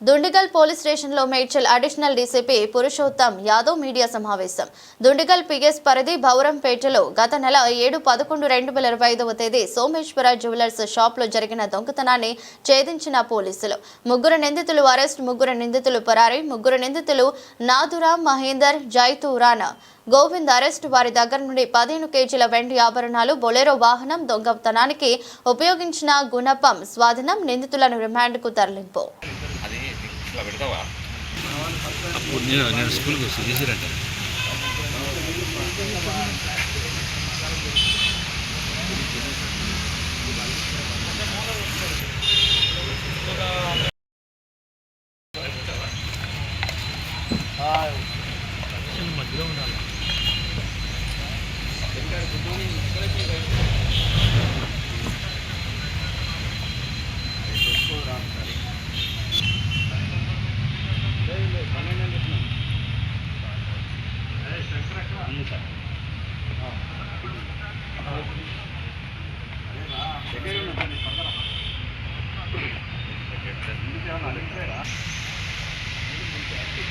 Dundigal police స్టేషన్లో Medchal additional DCP Purushottam Yadav media సమావేశం. Dundigal PS పరిధి భౌరంపేటలో గత నెల ఏడు పదకొండు రెండు వేల ఇరవై ఐదవ తేదీ సోమేశ్వర జ్యువెలర్స్ షాప్లో జరిగిన దొంగతనాన్ని ఛేదించిన పోలీసులు. ముగ్గురు నిందితులు అరెస్ట్ ముగ్గురు నిందితులు పరారీ ముగ్గురు నిందితులు నాథురామ్ మహేందర్ జైతూరాన్ గోవింద్ అరెస్ట్ వారి దగ్గర నుండి పదిహేను కేజీల వెండి ఆభరణాలు బొలెరో వాహనం దొంగతనానికి ఉపయోగించిన గుణపం స్వాధీనం నిందితులను రిమాండ్కు తరలింపు. అట్లా పెడతావా? అప్పుడు నేను నేను స్కూల్కి వస్తాను చేసిరంట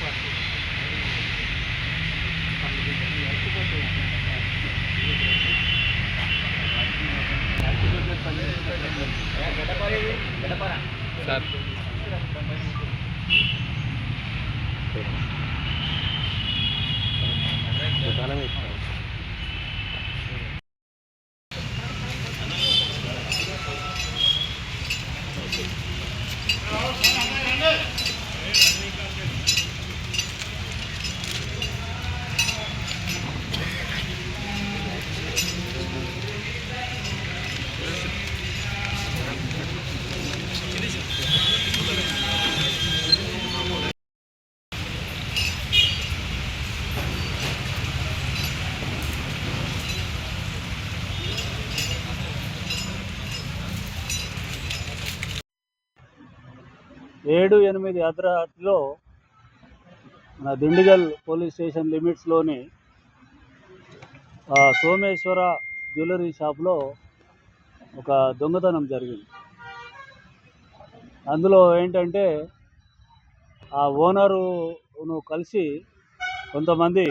question. ఏడు ఎనిమిది అర్ధరాత్రిలో మన దిండిగల్ పోలీస్ స్టేషన్ లిమిట్స్లోని సోమేశ్వర జ్యువెలరీ షాప్లో ఒక దొంగతనం జరిగింది. అందులో ఏంటంటే ఆ ఓనరును కలిసి కొంతమంది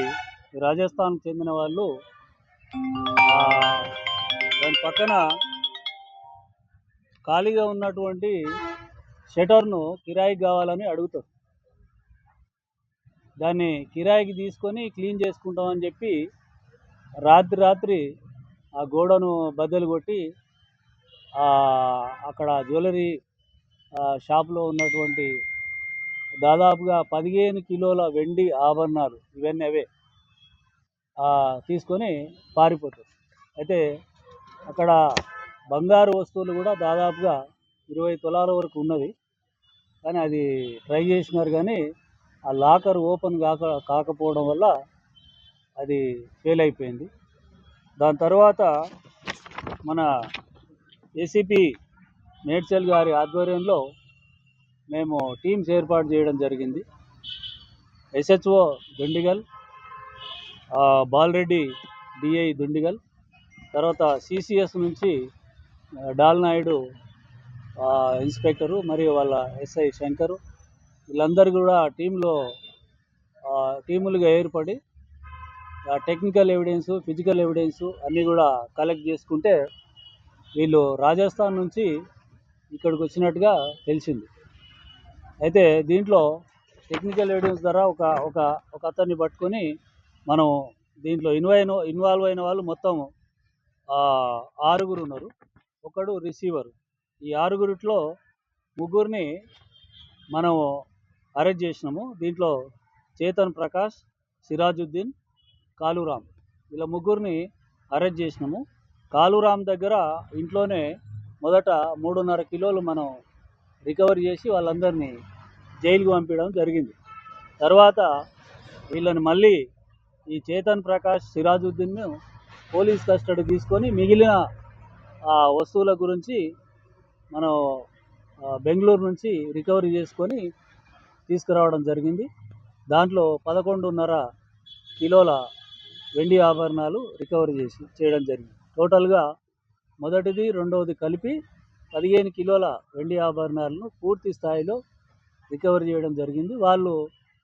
రాజస్థాన్కు చెందిన వాళ్ళు దాని పక్కన ఖాళీగా ఉన్నటువంటి షటర్ను కిరాయికి కావాలని అడుగుతారు దాన్ని కిరాయికి తీసుకొని క్లీన్ చేసుకుంటామని చెప్పి రాత్రి రాత్రి ఆ గోడను బద్దలు కొట్టి అక్కడ జ్యువెలరీ ఆ, షాప్లో ఉన్నటువంటి దాదాపుగా పదిహేను కిలోల వెండి ఆభరణాలు ఇవన్నీ అవే తీసుకొని పారిపోతారు. అయితే అక్కడ బంగారు వస్తువులు కూడా దాదాపుగా ఇరవై తులాల వరకు ఉన్నది. కానీ అది ట్రై చేసినారు కానీ ఆ లాకర్ ఓపెన్ కాక కాకపోవడం వల్ల అది ఫెయిల్ అయిపోయింది. దాని తర్వాత మన ఏసీపీ మేడ్చల్ గారి ఆధ్వర్యంలో మేము టీమ్స్ ఏర్పాటు చేయడం జరిగింది. ఎస్హెచ్ఓ దుండిగల్ బాలరెడ్డి డిఐ దుండిగల్ తర్వాత సిసిఎస్ నుంచి డాల్నాయుడు డాల్ నాయుడు ఇన్స్పెక్టరు మరియు వాళ్ళ ఎస్ఐ శంకరు వీళ్ళందరూ కూడా టీంలో టీములుగా ఏర్పడి టెక్నికల్ ఎవిడెన్స్ ఫిజికల్ ఎవిడెన్స్ అన్నీ కూడా కలెక్ట్ చేసుకుంటే వీళ్ళు రాజస్థాన్ నుంచి ఇక్కడికి వచ్చినట్టుగా తెలిసింది. అయితే దీంట్లో టెక్నికల్ ఎవిడెన్స్ ద్వారా ఒక ఒక ఒక అతన్ని పట్టుకొని మనం దీంట్లో ఇన్వైన్ ఇన్వాల్వ్ అయిన వాళ్ళు మొత్తం ఆరుగురు ఉన్నారు. ఒకడు రిసీవర్. ఈ ఆరుగురిట్లో ముగ్గురిని మనం అరెస్ట్ చేసినాము. దీంట్లో చేతన్ ప్రకాష్ సిరాజుద్దీన్ కాలురామ్. ఇలా ముగ్గురిని అరెస్ట్ చేసినాము. కాలురామ్ దగ్గర ఇంట్లోనే మొదట మూడున్నర కిలోలు మనం రికవరీ చేసి వాళ్ళందరినీ జైలుకు పంపించడం జరిగింది. తర్వాత వీళ్ళని మళ్ళీ ఈ చేతన్ ప్రకాష్ సిరాజుద్దీన్ను పోలీస్ కస్టడీ తీసుకొని మిగిలిన ఆ వస్తువుల గురించి మనం బెంగళూరు నుంచి రికవరీ చేసుకొని తీసుకురావడం జరిగింది. దాంట్లో పదకొండున్నర కిలోల వెండి ఆభరణాలు రికవరీ చేసి చేయడం జరిగింది. టోటల్గా మొదటిది రెండవది కలిపి పదిహేను కిలోల వెండి ఆభరణాలను పూర్తి స్థాయిలో రికవరీ చేయడం జరిగింది. వాళ్ళు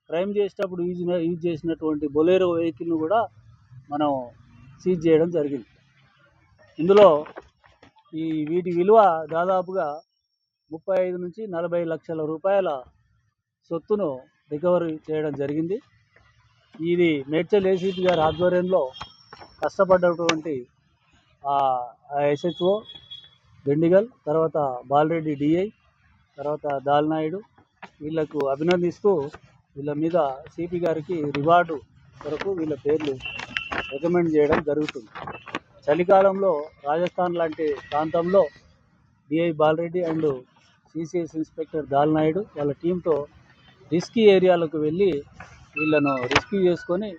క్రైమ్ చేసేటప్పుడు యూజ్ యూజ్ చేసినటువంటి బొలేరో వెహికల్ను కూడా మనం సీజ్ చేయడం జరిగింది. ఇందులో ఈ వీటి విలువ దాదాపుగా ముప్పై ఐదు నుంచి నలభై లక్షల రూపాయల సొత్తును రికవరీ చేయడం జరిగింది. ఇది మేడ్చల్ ఏసీపీ గారి ఆధ్వర్యంలో కష్టపడ్డటువంటి ఎస్హెచ్ఓ దిండిగల్ తర్వాత బాలరెడ్డి డిఐ తర్వాత దాల్నాయుడు వీళ్ళకు అభినందిస్తూ వీళ్ళ మీద సిపి గారికి రివార్డు కొరకు వీళ్ళ పేర్లు రికమెండ్ చేయడం జరుగుతుంది. చలికాలంలో రాజస్థాన్ లాంటి ప్రాంతంలో DI Balareddy and CCS inspector Dalnaidu వాళ్ళ టీంతో రిస్కీ ఏరియాలకు వెళ్ళి వీళ్ళను రెస్క్యూ చేసుకొని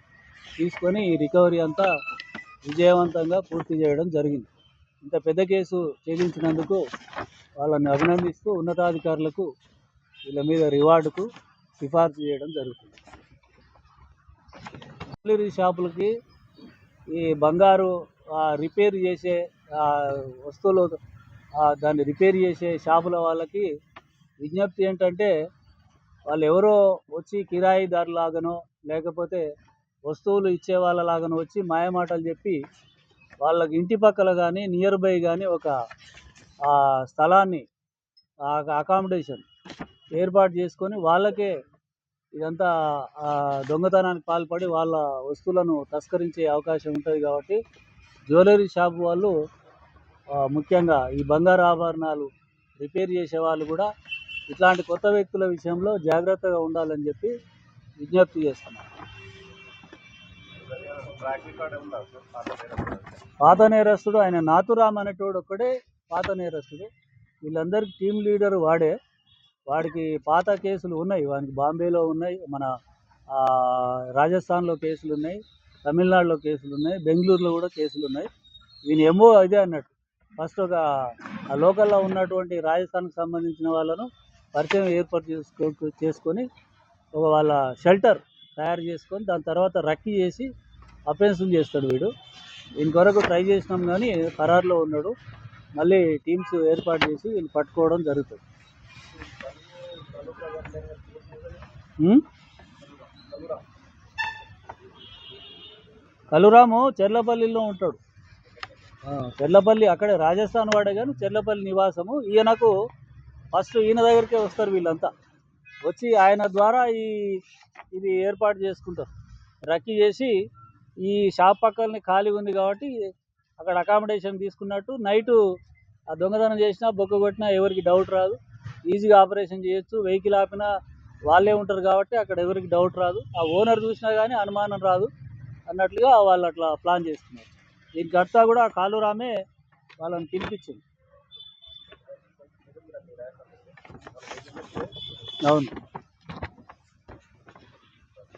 తీసుకొని ఈ రికవరీ అంతా విజయవంతంగా పూర్తి చేయడం జరిగింది. ఇంత పెద్ద కేసు ఛేదించినందుకు వాళ్ళని అభినందిస్తూ ఉన్నతాధికారులకు వీళ్ళ మీద రివార్డుకు సిఫార్సు చేయడం జరుగుతుంది. జ్యువెలరీ షాపులకి ఈ బంగారు రిపేర్ చేసే వస్తువులు దాన్ని రిపేర్ చేసే షాపుల వాళ్ళకి విజ్ఞప్తి ఏంటంటే వాళ్ళు ఎవరో వచ్చి కిరాయిదారులాగానో లేకపోతే వస్తువులు ఇచ్చే వాళ్ళలాగానో వచ్చి మాయమాటలు చెప్పి వాళ్ళకి ఇంటి పక్కల కానీ నియర్ బై కానీ ఒక స్థలాన్ని అకామిడేషన్ ఏర్పాటు చేసుకొని వాళ్ళకే ఇదంతా దొంగతనానికి పాల్పడి వాళ్ళ వస్తువులను తస్కరించే అవకాశం ఉంటుంది కాబట్టి జ్యువెలరీ షాప్ వాళ్ళు ముఖ్యంగా ఈ బంగారు ఆభరణాలు రిపేర్ చేసే వాళ్ళు కూడా ఇట్లాంటి కొత్త వ్యక్తుల విషయంలో జాగ్రత్తగా ఉండాలని చెప్పి విజ్ఞప్తి చేస్తున్నాను పాత నేరస్తుడు ఆయన నాతురామ్ అనేటోడు ఒక్కడే పాత నేరస్తుడు. వీళ్ళందరికీ టీం లీడర్ వాడే. వాడికి పాత కేసులు ఉన్నాయి. వానికి బాంబేలో ఉన్నాయి. మన రాజస్థాన్లో కేసులు ఉన్నాయి. తమిళనాడులో కేసులు ఉన్నాయి బెంగళూరులో కూడా కేసులు ఉన్నాయి ఈయన ఏమో ఇదే అన్నట్టు. ఫస్ట్ ఒక ఆ లోకల్లో ఉన్నటువంటి రాజస్థాన్కి సంబంధించిన వాళ్ళను పరిచయం ఏర్పాటు చేసుకో చేసుకొని ఒక వాళ్ళ షెల్టర్ తయారు చేసుకొని దాని తర్వాత రక్కీ చేసి అఫెన్సులు చేస్తాడు వీడు. దీని కొరకు ట్రై చేసినాం కానీ ఖరారులో ఉన్నాడు. మళ్ళీ టీమ్స్ ఏర్పాటు చేసి వీళ్ళు పట్టుకోవడం జరుగుతుంది. కలురాము చెర్లపల్లిలో ఉంటాడు. చెర్లపల్లి అక్కడే రాజస్థాన్ వాడే కానీ చెర్లపల్లి నివాసము. ఈయనకు ఫస్ట్ ఈయన దగ్గరికే వస్తారు వీళ్ళంతా. వచ్చి ఆయన ద్వారా ఈ ఇది ఏర్పాటు చేసుకుంటారు. రక్కీ చేసి ఈ షాప్ పక్కనే ఖాళీ ఉంది కాబట్టి అక్కడ అకామిడేషన్ తీసుకున్నట్టు నైటు ఆ దొంగతనం చేసినా బొక్క కొట్టినా ఎవరికి డౌట్ రాదు. ఈజీగా ఆపరేషన్ చేయొచ్చు. వెహికల్ ఆపినా వాళ్ళే ఉంటారు కాబట్టి అక్కడ ఎవరికి డౌట్ రాదు. ఆ ఓనర్ చూసినా కానీ అనుమానం రాదు. అన్నట్లుగా వాళ్ళు అట్లా ప్లాన్ చేస్తున్నారు. దీనికి అర్థా కూడా కాలురామే వాళ్ళని పిలిపించింది అవును.